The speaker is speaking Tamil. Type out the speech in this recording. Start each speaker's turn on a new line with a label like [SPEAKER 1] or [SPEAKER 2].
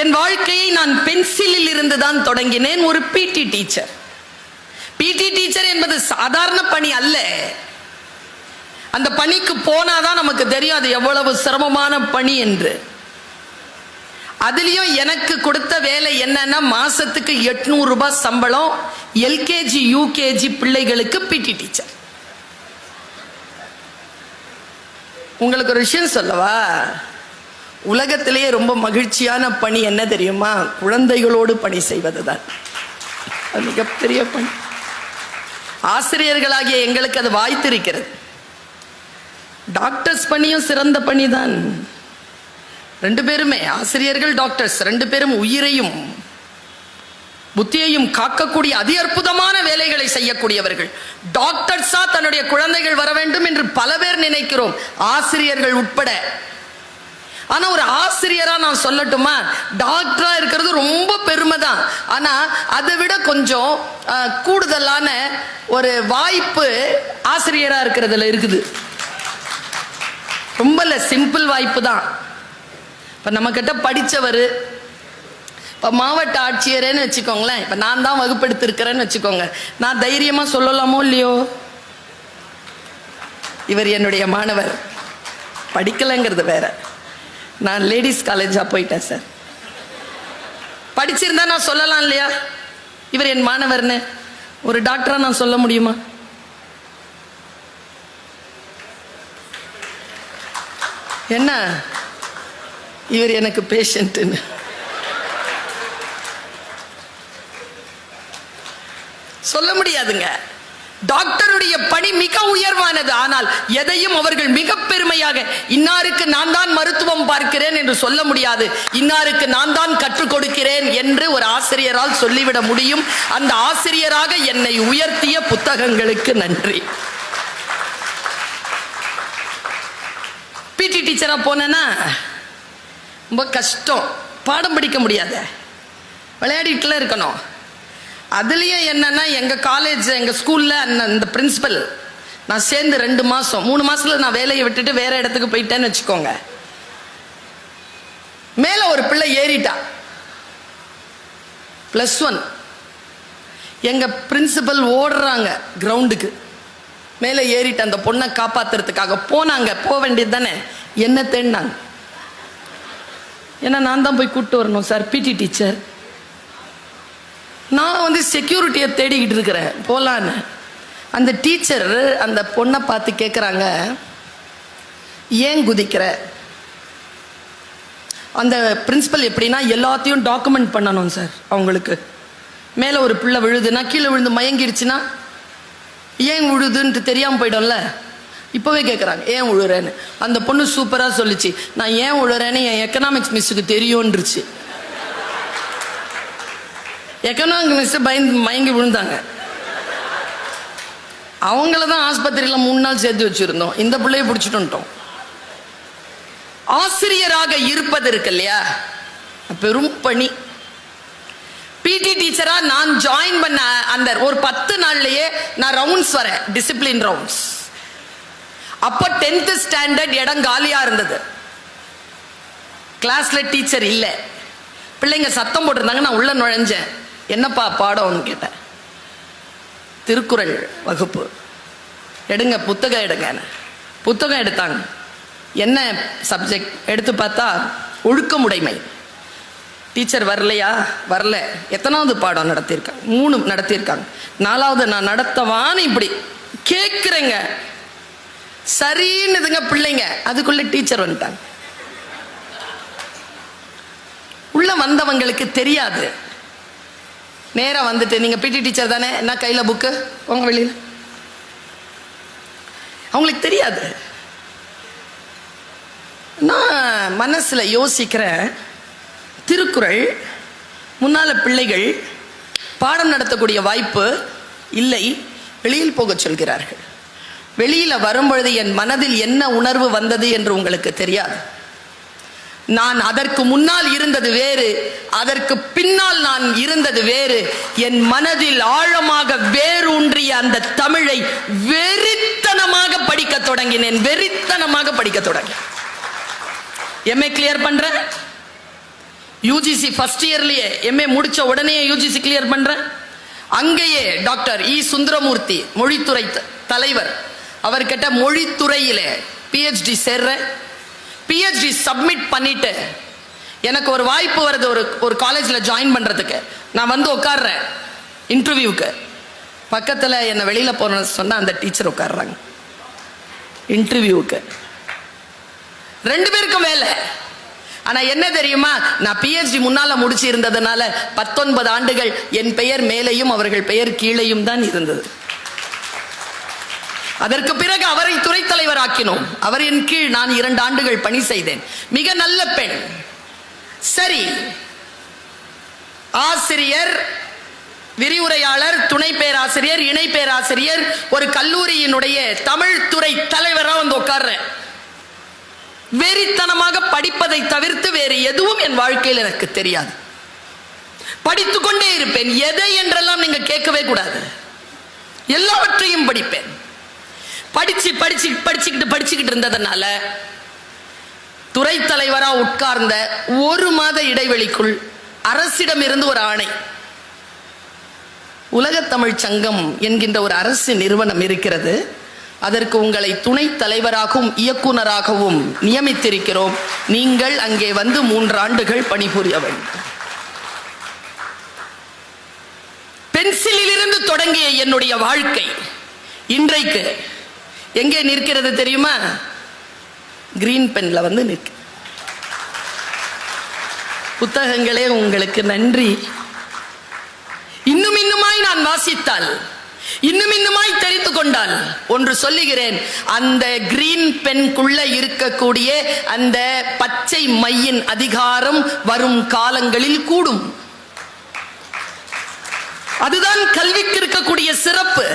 [SPEAKER 1] என் வாழ்க்கையை நான் பென்சிலில் இருந்து தான் தொடங்கினேன் ஒரு பிடி டீச்சர் பிடி டீச்சர் என்பது சாதாரண பணி அல்ல. அந்த பணிக்கு போனாதான் நமக்கு தெரியும் அது எவ்வளவு சிரமமான பணி என்று. அதுலயும் எனக்கு கொடுத்த வேலை என்னன்னா மாசத்துக்கு எட்நூறு ரூபாய் சம்பளம் எல்கேஜி யூகேஜி பிள்ளைகளுக்கு பிடி டீச்சர் உங்களுக்கு ஒரு விஷயம் சொல்லவா? உலகத்திலேயே ரொம்ப மகிழ்ச்சியான பணி என்ன தெரியுமா? குழந்தைகளோடு பணி செய்வதுதான். அது மிகப்பெரிய பணி. ஆசிரியர்களாகிய எங்களுக்கு அது வாய்த்திருக்கிறது. டாக்டர்ஸ் பணியும் சிறந்த பணி தான் ரெண்டு பேருமே ஆசிரியர்கள் டாக்டர்ஸ் ரெண்டு பேரும் உயிரையும் புத்தியையும் காக்கக்கூடிய அதி அற்புதமான வேலைகளை செய்யக்கூடியவர்கள். டாக்டர்ஸா தன்னுடைய குழந்தைகள் வர வேண்டும் என்று பல பேர் நினைக்கிறோம். ஆசிரியர்கள் உட்பட ஆனா ஒரு ஆசிரியரா நான் சொல்லட்டுமா? டாக்டரா இருக்கிறது ரொம்ப பெருமை தான் ஆனா அதை விட கொஞ்சம் கூடுதலான ஒரு வாய்ப்பு ஆசிரியரா இருக்கிறதுல இருக்குது. ரொம்ப இல்லை சிம்பிள் வாய்ப்பு தான் இப்ப நம்ம கிட்ட இப்போ மாவட்ட ஆட்சியரேன்னு வச்சுக்கோங்களேன். இப்போ நான் தான் வகுப்பெடுத்திருக்கிறேன்னு வச்சுக்கோங்க. நான் தைரியமாக சொல்லலாமோ இல்லையோ? இவர் என்னுடைய மாணவர். படிக்கலைங்கிறது வேற. நான் லேடிஸ் காலேஜாக போயிட்டேன் சார் படிச்சிருந்தா நான் சொல்லலாம் இல்லையா? இவர் என் மாணவர்னு. ஒரு டாக்டரா நான் சொல்ல முடியுமா? என்ன? இவர் எனக்கு பேஷண்ட்டுன்னு சொல்ல முடியாதுங்க. டாக்டருடைய பணி மிக உயர்வானது. ஆனால் எதையும் அவர்கள் மிக பெரும் பெருமையாக இன்னாருக்கு நான் தான் மருத்துவம் பார்க்கிறேன் என்று சொல்ல முடியாது. இன்னாருக்கு நான் தான் கற்றுக் கொடுக்கிறேன் என்று ஒரு ஆசிரியரால் சொல்லிவிட முடியும். அந்த ஆசிரியராக என்னை உயர்த்திய புத்தகங்களுக்கு நன்றி. பிடி டீச்சரா போனேன்னா ரொம்ப கஷ்டம். பாடம் படிக்க முடியாத. விளையாடிட்டுல இருக்கணும். அதுலயும் என்னன்னா எங்க காலேஜ் எங்க ஸ்கூல்ல அந்த பிரின்சிபல் நான் சேர்ந்து ரெண்டு மாசம் மூணு மாசத்துல நான் வேலையை விட்டுட்டு வேற இடத்துக்கு போயிட்டேன்னு வச்சுக்கோங்க. மேல ஒரு பிள்ளை ஏறிட்டா. பிளஸ் ஒன் எங்க பிரின்சிபல் ஓடுறாங்க கிரவுண்டுக்கு மேலே ஏறிட்டு அந்த பொண்ணை காப்பாத்துறதுக்காக போனாங்க போக வேண்டியது தானே? என்ன தேடினாங்க. ஏன்னா நான் தான் போய் கூப்பிட்டு வரணும் சார் பிடி டீச்சர் நான் வந்து செக்யூரிட்டியை தேடிக்கிட்டு இருக்கிறேன். போலான்னு. அந்த டீச்சர் அந்த பொண்ணை பார்த்து கேட்குறாங்க ஏன் குதிக்கிற? அந்த பிரின்ஸிபல் எப்படின்னா எல்லாத்தையும் டாக்குமெண்ட் பண்ணணும் சார் அவங்களுக்கு. மேலே ஒரு பிள்ளை விழுதுன்னா கீழே விழுந்து மயங்கிடுச்சுன்னா ஏன் விழுதுன்ட்டு தெரியாமல் போயிடும்ல? இப்போவே கேட்குறாங்க ஏன் விழுறேன்னு? அந்த பொண்ணு சூப்பராக சொல்லுச்சு நான் ஏன் விழுறேன்னு என் எக்கனாமிக்ஸ் மிஸ்ஸுக்கு தெரியும்ன்றுச்சு. எக்கனாமிக் மிஸ்ஸு பயந்து மயங்கி விழுந்தாங்க. அவங்கள தான் ஆஸ்பத்திரியில் மூணு நாள் சேர்த்து வச்சுருந்தோம். இந்த பிள்ளைய பிடிச்சிட்டு ஆசிரியராக இருப்பது இருக்கு இல்லையா? பெரும் பணி. பிடி டீச்சராக நான் ஜாயின் பண்ண அந்த ஒரு பத்து நாள்லயே நான் ரவுண்ட்ஸ் வரேன். டிசிப்ளின் ரவுண்ட்ஸ் அப்போ டென்த்து ஸ்டாண்டர்ட் இடம் காலியாக இருந்தது. கிளாஸில் டீச்சர் இல்லை. பிள்ளைங்க சத்தம் போட்டிருந்தாங்க நான் உள்ளே நுழைஞ்சேன். என்னப்பா பாடம்னு கேட்டேன். திருக்குறள் வகுப்பு. எடுங்க புத்தகம் எடுங்க. புத்தகம் எடுத்தாங்க. என்ன சப்ஜெக்ட் எடுத்து பார்த்தா ஒழுக்கமுடைமை. டீச்சர் வரலையா? வரல. எத்தனாவது பாடம் நடத்தியிருக்காங்க? மூணு நடத்தியிருக்காங்க. நாலாவது நான் நடத்தவான்னு இப்படி கேட்குறேங்க. சரின்னுதுங்க பிள்ளைங்க. அதுக்குள்ளே டீச்சர் வந்துட்டாங்க. உள்ள வந்தவங்களுக்கு தெரியாது. நேராக வந்துட்டு நீங்கள் பிடி டீச்சர் தானே? என்ன கையில் புக்கு உங்க வெளியில். அவங்களுக்கு தெரியாது. நான் மனசில் யோசிக்கிறேன். திருக்குறள் முன்னால் பிள்ளைகள் பாடம் நடத்தக்கூடிய வாய்ப்பு இல்லை. வெளியில் போகச் சொல்கிறார்கள். வெளியில் வரும்பொழுது என் மனதில் என்ன உணர்வு வந்தது என்று உங்களுக்கு தெரியாது. நான் அதற்கு முன்னால் இருந்தது வேறு அதற்கு பின்னால் நான் இருந்தது வேறு. என் மனதில் ஆழமாக வேரூன்றிய அந்த தமிழை வெறித்தனமாக படிக்க தொடங்கினேன் வெறித்தனமாக படிக்க தொடங்கி எம்ஏ கிளியர் பண்ற? யூஜிசி ஃபர்ஸ்ட் இயர்லயே எம்ஏ முடிச்ச உடனே யூஜிசி கிளியர் பண்ற? அங்கேயே டாக்டர் இ சுந்தரமூர்த்தி மொழித்துறை த- தலைவர் அவர்கிட்ட மொழித்துறையிலே பிஹெச்டி சேர்றேன் பிஹெச்டி சப்மிட் பண்ணிட்டு எனக்கு ஒரு வாய்ப்பு வருது ஒரு ஒரு காலேஜில் ஜாயின் பண்ணுறதுக்கு நான் வந்து உட்காடுறேன் இன்டர்வியூவுக்கு பக்கத்தில் என்னை வெளியில் போகணும்னு சொன்னால் அந்த டீச்சர் உட்காடுறாங்க இன்டர்வியூவுக்கு ரெண்டு பேருக்கும் வேலை. ஆனால் என்ன தெரியுமா? நான் பிஹெச்டி முன்னால் முடிச்சு இருந்ததுனால பத்தொன்பது ஆண்டுகள் என் பெயர் மேலேயும் அவர்கள் பெயர் கீழேயும் தான் இருந்தது. அதற்கு பிறகு அவரை துறை தலைவராக்கினோம் அவரின் கீழ் நான் இரண்டு ஆண்டுகள் பணி செய்தேன். மிக நல்ல பெண். சரி. ஆசிரியர் விரிவுரையாளர் துணை பேராசிரியர் இணை பேராசிரியர் ஒரு கல்லூரியினுடைய தமிழ் துறை தலைவராக வந்து உட்கார்றேன். வெறித்தனமாக படிப்பதை தவிர்த்து வேறு எதுவும் என் வாழ்க்கையில் எனக்கு தெரியாது. படித்துக்கொண்டே இருப்பேன். எதை என்றெல்லாம் நீங்க கேட்கவே கூடாது. எல்லாவற்றையும் படிப்பேன். படிச்சு படிச்சு படிச்சுக்கிட்டு படிச்சுக்கிட்டு இருந்ததுனால துறை தலைவரா உட்கார்ந்த ஒரு மாத இடைவெளிக்குள் அரசிடம் இருந்து ஒரு ஆணை. உலகத்தமிழ் சங்கம் என்கின்ற ஒரு அரசு நிறுவனம் இருக்கிறது. அதற்கு உங்களை துணைத் தலைவராகவும் இயக்குனராகவும் நியமித்திருக்கிறோம். நீங்கள் அங்கே வந்து மூன்று ஆண்டுகள் பணிபுரிய வேண்டும். பென்சிலில் இருந்து தொடங்கிய என்னுடைய வாழ்க்கை இன்றைக்கு எங்கே நிற்கிறது தெரியுமா? கிரீன் பென்னில் வந்து நிற்க. புத்தகங்களே உங்களுக்கு நன்றி. இன்னும் இன்னுமாய் நான் வாசித்தால் இன்னும் இன்னுமாய் தெரிந்து கொண்டால் ஒன்று சொல்லுகிறேன் அந்த கிரீன் பெண்குள்ள இருக்கக்கூடிய அந்த பச்சை மையின் அதிகாரம் வரும் காலங்களில் கூடும். அதுதான் கல்விக்கு இருக்கக்கூடிய சிறப்பு.